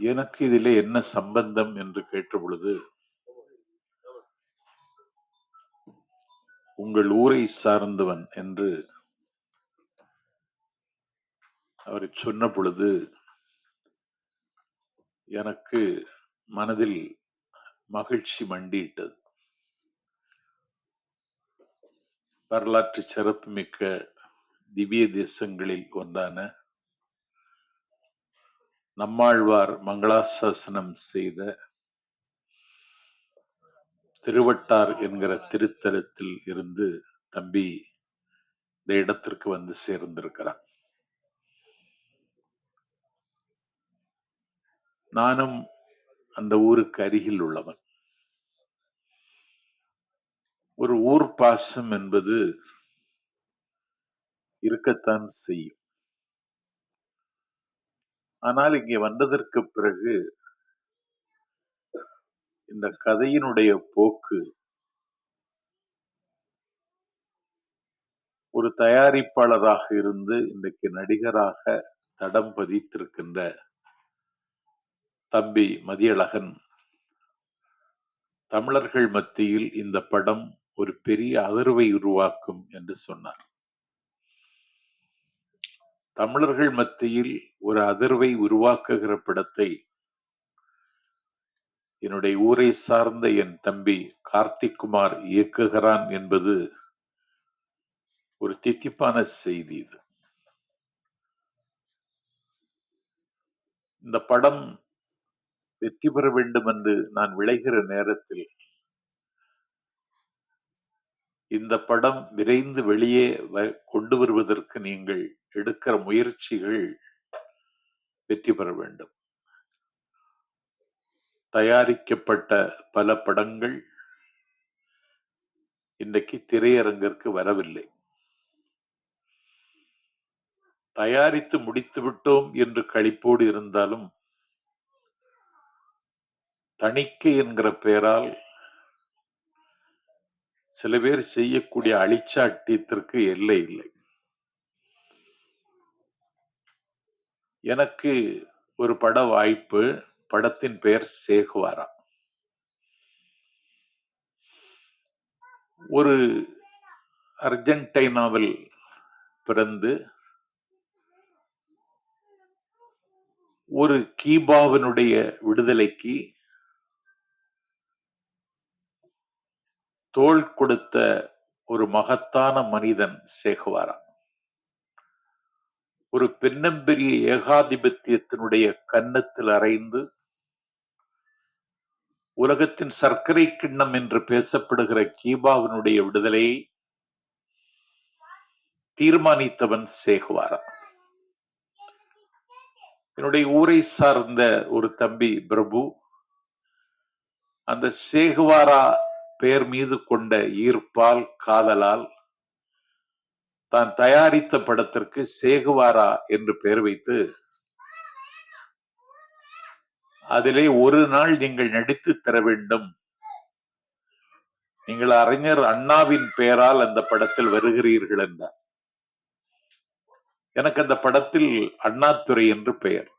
எனக்கு இதில் என்ன சம்பந்தம் என்று கேட்ட பொழுது உங்கள் ஊரை சார்ந்தவன் என்று அவரை சொன்ன பொழுது எனக்கு மனதில் மகிழ்ச்சி மண்டியிட்டது. வரலாற்று சிறப்புமிக்க திவ்ய தேசங்களில் ஒன்றான நம்மாழ்வார் மங்களாசாசனம் செய்த திருவட்டார் என்கிற திருத்தலத்தில் இருந்து தம்பி இந்த இடத்திற்கு வந்து சேர்ந்திருக்கிறான் நானும் அந்த ஊருக்கு அருகில் உள்ளவன். ஒரு ஊர் பாசம் என்பது இருக்கத்தான் செய்யும். ஆனால் இங்கே வந்ததற்கு பிறகு இந்த கதையினுடைய போக்கு ஒரு தயாரிப்பாளராக இருந்து இன்றைக்கு நடிகராக தடம் பதித்திருக்கின்ற தம்பி மதியழகன். தமிழர்கள் மத்தியில் இந்த படம் ஒரு பெரிய அதிர்வை உருவாக்கும் என்று சொன்னார். தமிழர்கள் மத்தியில் ஒரு அதிர்வை உருவாக்குகிற படத்தை என்னுடைய ஊரை சார்ந்த என் தம்பி கார்த்திக் குமார் இயக்குகிறான் என்பது ஒரு தித்திப்பான செய்தி இது. இந்த படம் வெற்றி பெற வேண்டும் என்று நான் விளைகிற நேரத்தில் இந்த படம் விரைந்து வெளியே வ- கொண்டு வருவதற்கு நீங்கள் எடுக்கிற முயற்சிகள் வெற்றி பெற வேண்டும். தயாரிக்கப்பட்ட பல படங்கள் இன்றைக்கு திரையரங்கிற்கு வரவில்லை. தயாரித்து முடித்து விட்டோம் என்று களிப்போடு இருந்தாலும் தணிக்கை என்கிற பெயரால் சில பேர் செய்யக்கூடிய அழிச்சாட்டியத்திற்கு எல்லை இல்லை. எனக்கு ஒரு பட வாய்ப்பு படத்தின் பெயர் சேகுவாரா? ஒரு அர்ஜென்டைனாவில் பிறந்து ஒரு கீபாவினுடைய விடுதலைக்கு தோள் கொடுத்த ஒரு மகத்தான மனிதன் சேகுவாரா? ஒரு பெண்ணம்பெரிய ஏகாதிபத்தியத்தினுடைய கன்னத்தில் அறைந்து உலகத்தின் சர்க்கரை கிண்ணம் என்று பேசப்படுகிற கீபாவினுடைய விடுதலையை தீர்மானித்தவன் சேகுவாரா. என்னுடைய ஊரை சார்ந்த ஒரு தம்பி பிரபு அந்த சேகுவாரா பெயர் மீது கொண்ட ஈர்ப்பால் காதலால் தான் தயாரித்த படத்திற்கு சேகுவாரா என்று பெயர் வைத்து அதிலே ஒரு நாள் நீங்கள் நடித்து தர வேண்டும். நீங்கள் அறிஞர் அண்ணாவின் பெயரால் அந்த படத்தில் வருகிறீர்கள் என்றார். எனக்கு அந்த படத்தில் அண்ணாத்துறை என்று பெயர்.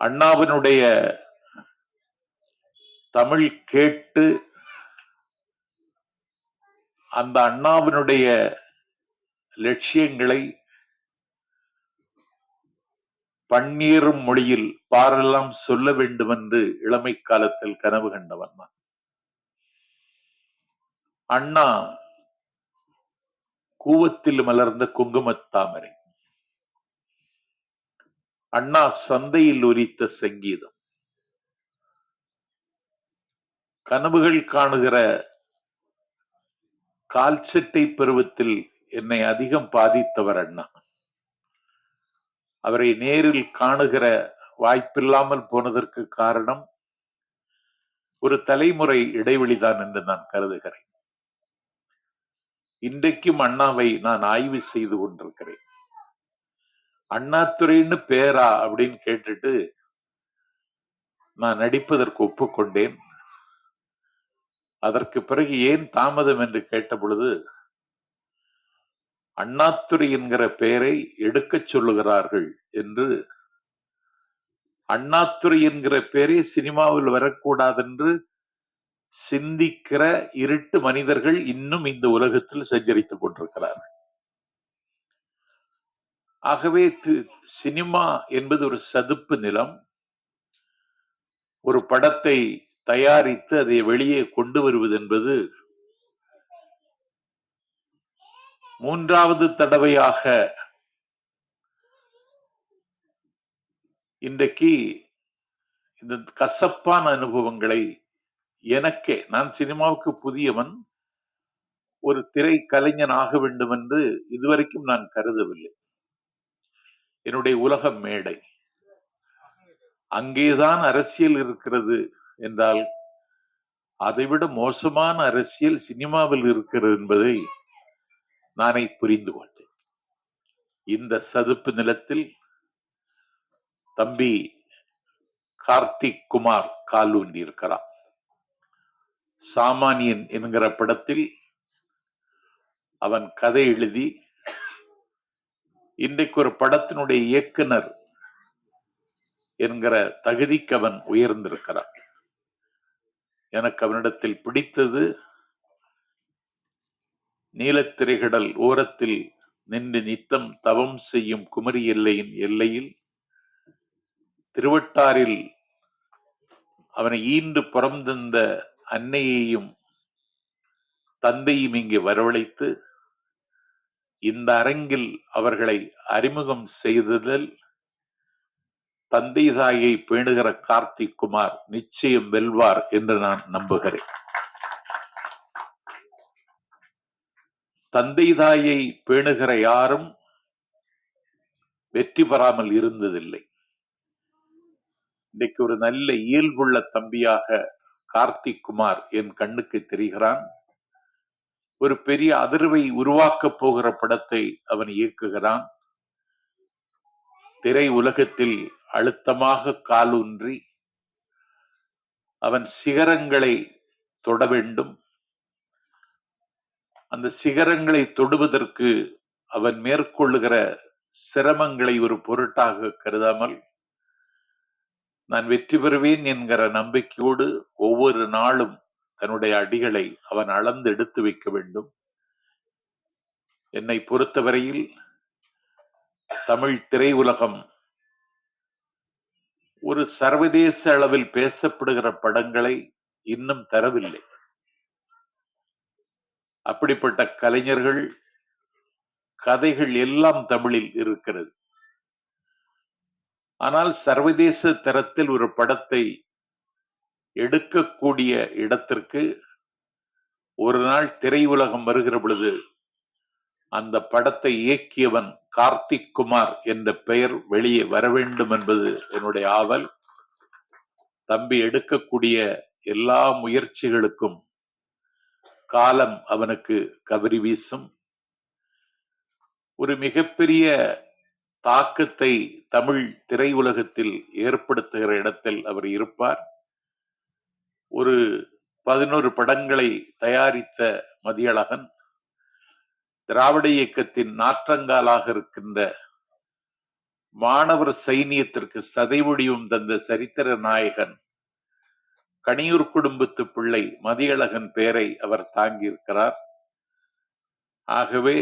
அண்ணாவினுடைய தமிழ் கேட்டு அந்த அண்ணாவினுடைய லட்சியங்களை பன்னீரும் மொழியில் பாரெல்லாம் சொல்ல வேண்டும் என்று இளமை காலத்தில் கனவு கண்டவன் நான். அண்ணா கூவத்தில் மலர்ந்த குங்குமத்தாமரை அண்ணா சந்தையில் உரித்த சங்கீதம். கனவுகள் காணுகிற கால்சட்டை பருவத்தில் என்னை அதிகம் பாதித்தவர் அண்ணா. அவரை நேரில் காணுகிற வாய்ப்பில்லாமல் போனதற்கு காரணம் ஒரு தலைமுறை இடைவெளிதான் என்று நான் கருதுகிறேன். இன்றைக்கும் அண்ணாவை நான் ஆய்வு செய்து கொண்டிருக்கிறேன். அண்ணாத்துறைன்னு பேரா அப்படின்னு கேட்டுட்டு நான் நடிப்பதற்கு ஒப்புக்கொண்டேன். அதற்கு பிறகு ஏன் தாமதம் என்று கேட்ட பொழுது அண்ணாதுரை என்கிற பெயரை எடுக்கச் சொல்லுகிறார்கள் என்று அண்ணாத்துறை என்கிற பேரே சினிமாவில் வரக்கூடாது என்று சிந்திக்கிற இருட்டு மனிதர்கள் இன்னும் இந்த உலகத்தில் சஞ்சரித்துக் கொண்டிருக்கிறார்கள். ஆகவே சினிமா என்பது ஒரு சதுப்பு நிலம். ஒரு படத்தை தயாரித்து அதை வெளியே கொண்டு வருவது என்பது மூன்றாவது தடவையாக இன்றைக்கு இந்த கசப்பான அனுபவங்களை எனக்கே நான் சினிமாவுக்கு புதியவன் ஒரு திரை கலைஞன் ஆக வேண்டும் என்று இதுவரைக்கும் நான் கருதவில்லை. என்னுடைய உலக மேடை. அங்கேதான் அரசியல் இருக்கிறது. என்றால் அதைவிட மோசமான அரசியல் சினிமாவில் இருக்கிறது என்பதை நானே புரிந்து கொண்டேன். இந்த சதுப்பு நிலத்தில் தம்பி கார்த்திக் குமார் கால் ஊன்றி இருக்கிறான் சாமானியன் என்கிற படத்தில் அவன் கதை எழுதி இன்றைக்கு ஒரு படத்தினுடைய இயக்குனர் என்கிற தகுதிக்கு அவன் உயர்ந்திருக்கிறான். எனக்கு அவனிடத்தில் பிடித்தது நீலத்திரைகடல் ஓரத்தில் நின்று நித்தம் தவம் செய்யும் குமரி எல்லையின் எல்லையில் திருவட்டாரில் அவனை ஈண்டு புறந்தந்த அன்னையையும் தந்தையும் இங்கே வரவழைத்து இந்த அரங்கில் அவர்களை அறிமுகம் செய்ததில் தந்தை தாயை பேணுகிற கார்த்திக் குமார் நிச்சயம் வெல்வார் என்று நான் நம்புகிறேன். தந்தை தாயை பேணுகிற யாரும் வெற்றி பெறாமல் இருந்ததில்லை. இன்னைக்கு ஒரு நல்ல இயல்புள்ள தம்பியாக கார்த்திக் குமார் என் கண்ணுக்கு தெரிகிறான். ஒரு பெரிய அதிர்வை உருவாக்கப் போகிற படத்தை அவன் இயக்குகிறான். திரை உலகத்தில் அழுத்தமாக காலூன்றி அவன் சிகரங்களை தொட வேண்டும். அந்த சிகரங்களை தொடுவதற்கு அவன் மேற்கொள்ளுகிற சிரமங்களை ஒரு பொருட்டாக கருதாமல் நான் வெற்றி பெறுவேன் என்கிற நம்பிக்கையோடு ஒவ்வொரு நாளும் தன்னுடைய அடிகளை அவன் அளந்து எடுத்து வைக்க வேண்டும். என்னை பொறுத்தவரையில் தமிழ் திரையுலகம் ஒரு சர்வதேச அளவில் பேசப்படுகிற படங்களை இன்னும் தரவில்லை. அப்படிப்பட்ட கலைஞர்கள் கதைகள் எல்லாம் தமிழில் இருக்கிறது. ஆனால் சர்வதேச தரத்தில் ஒரு படத்தை எடுக்கக்கூடிய இடத்திற்கு ஒரு நாள் திரையுலகம் வருகிற பொழுது அந்த படத்தை இயக்கியவன் கார்த்திக் குமார் என்ற பெயர் வெளியே வர வேண்டும் என்பது என்னுடைய ஆவல். தம்பி எடுக்கக்கூடிய எல்லா முயற்சிகளுக்கும் காலம் அவனுக்கு கவரி வீசும். ஒரு மிகப்பெரிய தாக்கத்தை தமிழ் திரையுலகத்தில் ஏற்படுத்துகிற இடத்தில் அவர் இருப்பார். ஒரு பதினோரு படங்களை தயாரித்த மதியழகன் திராவிட இயக்கத்தின் நாற்றங்காலாக இருக்கின்ற மாணவர் சைனியத்திற்கு சதைவடிவும் தந்த சரித்திர நாயகன் கணியூர் குடும்பத்து பிள்ளை மதியழகன் பெயரை அவர் தாங்கியிருக்கிறார். ஆகவே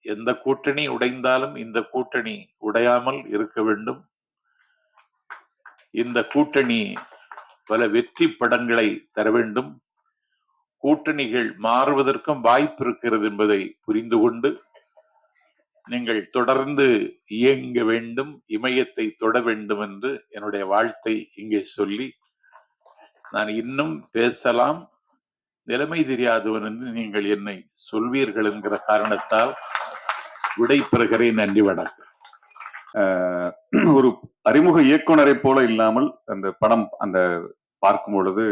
எந்த கூட்டணி உடைந்தாலும் இந்த கூட்டணி உடையாமல் இருக்க வேண்டும். இந்த கூட்டணி பல வெற்றி படங்களை தர வேண்டும். கூட்டணிகள் மாறுவதற்கும் வாய்ப்பு இருக்கிறது என்பதை புரிந்து கொண்டு நீங்கள் தொடர்ந்து இயங்க வேண்டும் இமயத்தை தொட வேண்டும் என்று என்னுடைய வாழ்த்தை இங்கே சொல்லி நான் இன்னும் பேசலாம். நிலைமை தெரியாதவன் என்று நீங்கள் என்னை சொல்வீர்கள் என்கிற காரணத்தால் விடை பெறுகிறேன். நன்றி வணக்கம். ஆஹ் ஒரு அறிமுக இயக்குனரை போல இல்லாமல் அந்த படம் அந்த பார்க்கும் பொழுது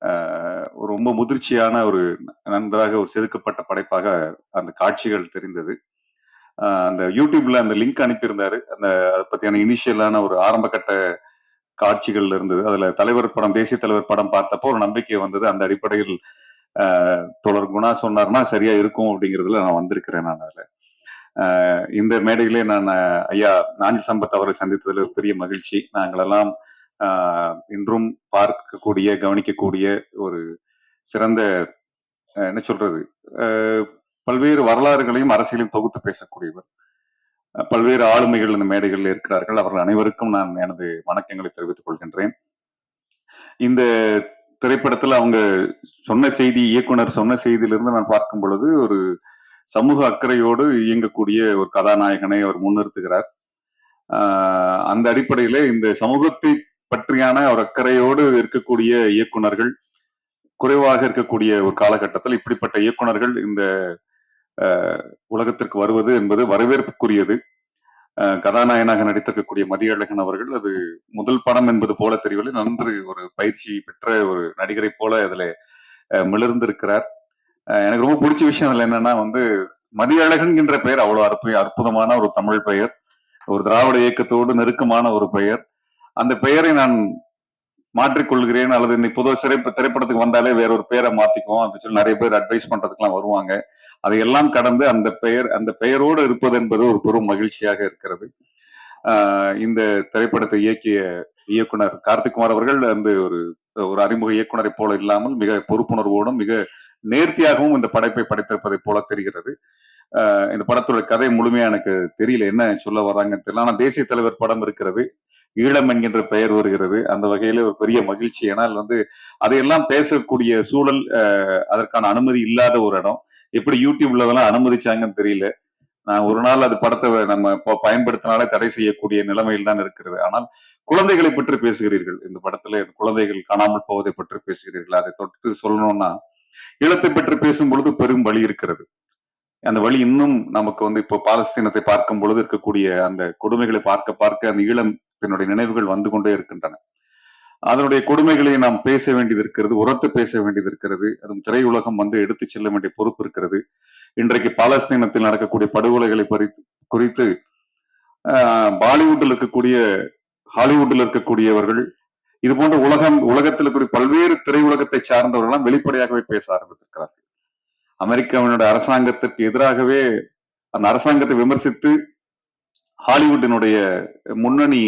ரொம்ப முதிர்ச்சியான ஒரு நன்றாக ஒரு செதுக்கப்பட்ட படைப்பாக அந்த காட்சிகள் தெரிந்தது. அந்த யூடியூப்ல அந்த லிங்க் அனுப்பியிருந்தாரு. அந்த அதை பத்தியான இனிஷியலான ஒரு ஆரம்ப கட்ட காட்சிகள் இருந்தது. அதுல தலைவர் படம் தேசிய தலைவர் படம் பார்த்தப்போ ஒரு நம்பிக்கை வந்தது. அந்த அடிப்படையில் ஆஹ் குணா சொன்னார்னா சரியா இருக்கும் அப்படிங்கிறதுல நான் வந்திருக்கிறேன் நான் அதுல. இந்த மேடையிலே நான் ஐயா நாஞ்சி சம்பத் அவரை சந்தித்ததில் ஒரு பெரிய மகிழ்ச்சி. நாங்களெல்லாம் இன்றும் பார்க்கக்கூடிய கவனிக்கக்கூடிய ஒரு சிறந்த என்ன சொல்றது பல்வேறு வரலாறுகளையும் அரசியலையும் தொகுத்து பேசக்கூடியவர். பல்வேறு ஆளுமைகள் இந்த மேடைகளில் இருக்கிறார்கள். அவர்கள் அனைவருக்கும் நான் எனது வணக்கங்களை தெரிவித்துக் கொள்கின்றேன். இந்த திரைப்படத்தில் அவங்க சொன்ன செய்தி இயக்குனர் சொன்ன செய்தியிலிருந்து நான் பார்க்கும் பொழுது ஒரு சமூக அக்கறையோடு இயங்கக்கூடிய ஒரு கதாநாயகனை அவர் முன்னிறுத்துகிறார். அந்த அடிப்படையில இந்த சமூகத்தை பற்றியான ஒரு அக்கறையோடு இருக்கக்கூடிய இயக்குனர்கள் குறைவாக இருக்கக்கூடிய ஒரு காலகட்டத்தில் இப்படிப்பட்ட இயக்குனர்கள் இந்த உலகத்திற்கு வருவது என்பது வரவேற்புக்குரியது. கதாநாயகனாக நடித்திருக்கக்கூடிய மதியழகன் அவர்கள் அது முதல் படம் என்பது போல தெரியவில்லை. நன்று ஒரு பயிற்சி பெற்ற ஒரு நடிகரை போல அதுல மிளர்ந்திருக்கிறார். மிளிர்ந்திருக்கிறார் எனக்கு ரொம்ப பிடிச்ச விஷயம் அதுல என்னன்னா வந்து மதியழகன்கின்ற பெயர் அவ்வளவு அற்பு அற்புதமான ஒரு தமிழ் பெயர். ஒரு திராவிட இயக்கத்தோடு நெருக்கமான ஒரு பெயர். அந்த பெயரை நான் மாற்றிக்கொள்கிறேன் அல்லது இன்னைக்கு பொதுவாக சிறப்பு திரைப்படத்துக்கு வந்தாலே வேற ஒரு பேரை மாத்திக்குவோம் அப்படின்னு சொல்லி நிறைய பேர் அட்வைஸ் பண்றதுக்கெல்லாம் வருவாங்க. அதையெல்லாம் கடந்து அந்த பெயர் அந்த பெயரோடு இருப்பது என்பது ஒரு பெரும் மகிழ்ச்சியாக இருக்கிறது. இந்த திரைப்படத்தை இயக்கிய இயக்குனர் கார்த்திக்குமார் அவர்கள் அந்த ஒரு ஒரு அறிமுக இயக்குனரை போல இல்லாமல் மிக பொறுப்புணர்வோடும் மிக நேர்த்தியாகவும் இந்த படைப்பை படைத்திருப்பதை போல தெரிகிறது. ஆஹ் இந்த படத்தோட கதை முழுமையா எனக்கு தெரியல என்ன சொல்ல வர்றாங்கன்னு தெரியல. ஆனா தேசிய தலைவர் படம் இருக்கிறது. ஈழம் என்கின்ற பெயர் வருகிறது. அந்த வகையில ஒரு பெரிய மகிழ்ச்சி. ஏனால் வந்து அதையெல்லாம் பேசக்கூடிய சூழல் அதற்கான அனுமதி இல்லாத ஒரு இடம். எப்படி யூடியூப்ல அதெல்லாம் அனுமதிச்சாங்கன்னு தெரியல. நான் ஒரு நாள் அது படத்தை நம்ம பயன்படுத்தினாலே தடை செய்யக்கூடிய நிலைமையில் தான் இருக்கிறது. ஆனால் குழந்தைகளை பற்றி பேசுகிறீர்கள். இந்த படத்துல இந்த குழந்தைகள் காணாமல் போவதை பற்றி பேசுகிறீர்கள். அதை தொட்டு சொல்லணும்னா ஈழத்தை பற்றி பேசும் பொழுது பெரும் வழி இருக்கிறது. அந்த வழி இன்னும் நமக்கு வந்து இப்போ பாலஸ்தீனத்தை பார்க்கும் பொழுது இருக்கக்கூடிய அந்த கொடுமைகளை பார்க்க பார்க்க அந்த ஈழத்தினுடைய நினைவுகள் வந்து கொண்டே இருக்கின்றன. அதனுடைய கொடுமைகளை நாம் பேச வேண்டியது இருக்கிறது உரத்து பேச வேண்டியது இருக்கிறது. அதுவும் திரையுலகம் வந்து எடுத்து செல்ல வேண்டிய பொறுப்பு இருக்கிறது. இன்றைக்கு பாலஸ்தீனத்தில் நடக்கக்கூடிய படுகொலைகளை குறித்து ஆஹ், பாலிவுட்டில் இருக்கக்கூடிய ஹாலிவுட்டில் இருக்கக்கூடியவர்கள் இது போன்ற உலகம் உலகத்தில் இருக்கக்கூடிய பல்வேறு திரையுலகத்தை சார்ந்தவர்கள்லாம் வெளிப்படையாகவே பேச ஆரம்பித்திருக்கிறார்கள். அமெரிக்காவினுடைய அரசாங்கத்திற்கு எதிராகவே அந்த அரசாங்கத்தை விமர்சித்து ஹாலிவுட்டினுடைய முன்னணி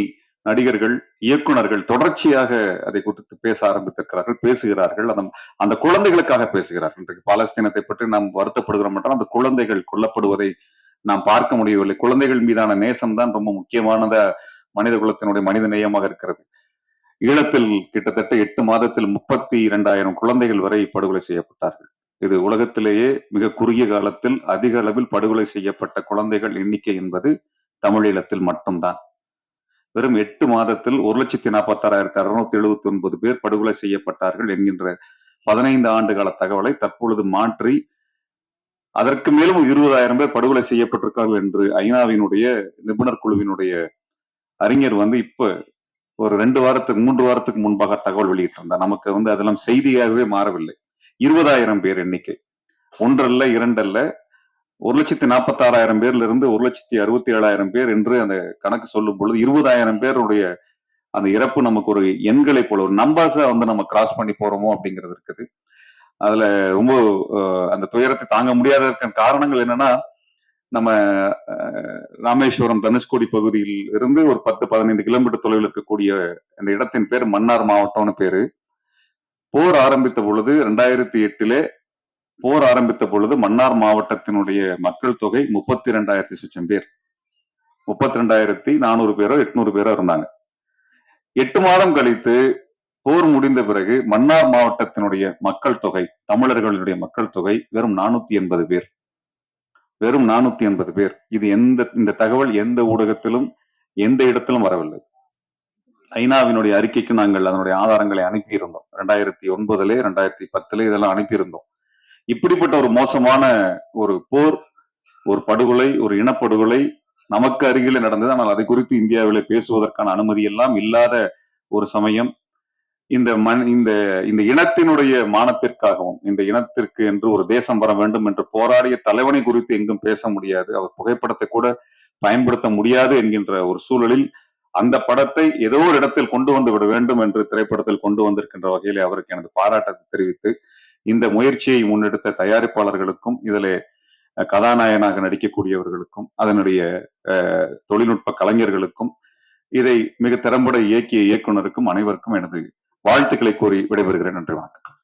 நடிகர்கள் இயக்குனர்கள் தொடர்ச்சியாக அதை குறித்து பேச ஆரம்பித்திருக்கிறார்கள் பேசுகிறார்கள். அந்த அந்த குழந்தைகளுக்காக பேசுகிறார்கள். இன்றைக்கு பாலஸ்தீனத்தை பற்றி நாம் வருத்தப்படுகிறோம் என்றால் அந்த குழந்தைகள் கொல்லப்படுவதை நாம் பார்க்க முடியவில்லை. குழந்தைகள் மீதான நேசம் தான் ரொம்ப முக்கியமானத மனித குலத்தினுடைய மனித நேயமாக இருக்கிறது. ஈழத்தில் கிட்டத்தட்ட எட்டு மாதத்தில் முப்பத்தி இரண்டாயிரம் குழந்தைகள் வரை படுகொலை செய்யப்பட்டார்கள். இது உலகத்திலேயே மிக குறுகிய காலத்தில் அதிக அளவில் படுகொலை செய்யப்பட்ட குழந்தைகள் எண்ணிக்கை என்பது தமிழீழத்தில் மட்டும்தான். வெறும் எட்டு மாதத்தில் ஒரு லட்சத்தி நாற்பத்தாறாயிரத்தி அறுநூத்தி எழுபத்தி ஒன்பது பேர் படுகொலை செய்யப்பட்டார்கள் என்கின்ற பதினைந்து ஆண்டு கால தகவலை தற்பொழுது மாற்றி அதற்கு மேலும் இருபதாயிரம் பேர் படுகொலை செய்யப்பட்டிருக்கார்கள் என்று ஐநாவினுடைய நிபுணர் குழுவினுடைய அறிஞர் வந்து இப்ப ஒரு ரெண்டு வாரத்துக்கு மூன்று வாரத்துக்கு முன்பாக தகவல் வெளியிட்டிருந்தார். நமக்கு வந்து அதெல்லாம் செய்தியாகவே மாறவில்லை. இருபதாயிரம் பேர் எண்ணிக்கை. ஒன்றல்ல இரண்டல்ல ஒரு லட்சத்தி நாற்பத்தி ஆறாயிரம் பேர்ல இருந்து ஒரு லட்சத்தி அறுபத்தி ஏழாயிரம் பேர் என்று அந்த கணக்கு சொல்லும் பொழுது இருபதாயிரம் பேருடைய அந்த இறப்பு நமக்கு ஒரு எண்களை போல ஒரு நம்பர்ஸை வந்து நம்ம கிராஸ் பண்ணி போறோமோ அப்படிங்கிறது இருக்குது. அதுல ரொம்ப அந்த துயரத்தை தாங்க முடியாத காரணங்கள் என்னன்னா நம்ம ராமேஸ்வரம் தனுஷ்கோடி பகுதியில் இருந்து ஒரு பத்து பதினைந்து கிலோமீட்டர் தொலைவில் இருக்கக்கூடிய அந்த இடத்தின் பேர் மன்னார் மாவட்டம்னு பேரு. போர் ஆரம்பித்த பொழுது ரெண்டாயிரத்தி எட்டிலே போர் ஆரம்பித்த பொழுது மன்னார் மாவட்டத்தினுடைய மக்கள் தொகை முப்பத்தி ரெண்டாயிரத்தி சுச்சம் பேர். முப்பத்தி ரெண்டாயிரத்தி நானூறு பேரோ எட்நூறு பேரோ இருந்தாங்க. எட்டு மாதம் கழித்து போர் முடிந்த பிறகு மன்னார் மாவட்டத்தினுடைய மக்கள் தொகை தமிழர்களுடைய மக்கள் தொகை வெறும் நானூத்தி எண்பது பேர். வெறும் நானூத்தி எண்பது பேர். இது எந்த இந்த தகவல் எந்த ஊடகத்திலும் எந்த இடத்திலும் வரவில்லை. ஐநாவினுடைய அறிக்கைக்கு நாங்கள் அதனுடைய ஆதாரங்களை அனுப்பியிருந்தோம். ரெண்டாயிரத்தி ஒன்பதுல ரெண்டாயிரத்தி பத்துல இதெல்லாம் அனுப்பியிருந்தோம். இப்படிப்பட்ட ஒரு மோசமான ஒரு போர் ஒரு படுகொலை ஒரு இனப்படுகொலை நமக்கு அருகில நடந்தது. ஆனால் அதை குறித்து இந்தியாவிலே பேசுவதற்கான அனுமதி எல்லாம் இல்லாத ஒரு சமயம் இந்த மண் இந்த இந்த இனத்தினுடைய மானத்திற்காகவும் இந்த இனத்திற்கு என்று ஒரு தேசம் வர வேண்டும் என்று போராடிய தலைவனை குறித்து எங்கும் பேச முடியாது. அவர் புகைப்படத்தை கூட பயன்படுத்த முடியாது என்கின்ற ஒரு சூழலில் அந்த படத்தை ஏதோ ஒரு இடத்தில் கொண்டு வந்து விட வேண்டும் என்று திரைப்படத்தில் கொண்டு வந்திருக்கின்ற வகையில் அவருக்கு எனது பாராட்டத்தை தெரிவித்து இந்த முயற்சியை முன்னெடுத்த தயாரிப்பாளர்களுக்கும் இதிலே கதாநாயகனாக நடிக்கக்கூடியவர்களுக்கும் அதனுடைய தொழில்நுட்ப கலைஞர்களுக்கும் இதை மிக திறம்பட இயக்கிய இயக்குனருக்கும் அனைவருக்கும் எனது வாழ்த்துக்களை கூறி விடைபெறுகிறேன். நன்றி வணக்கம்.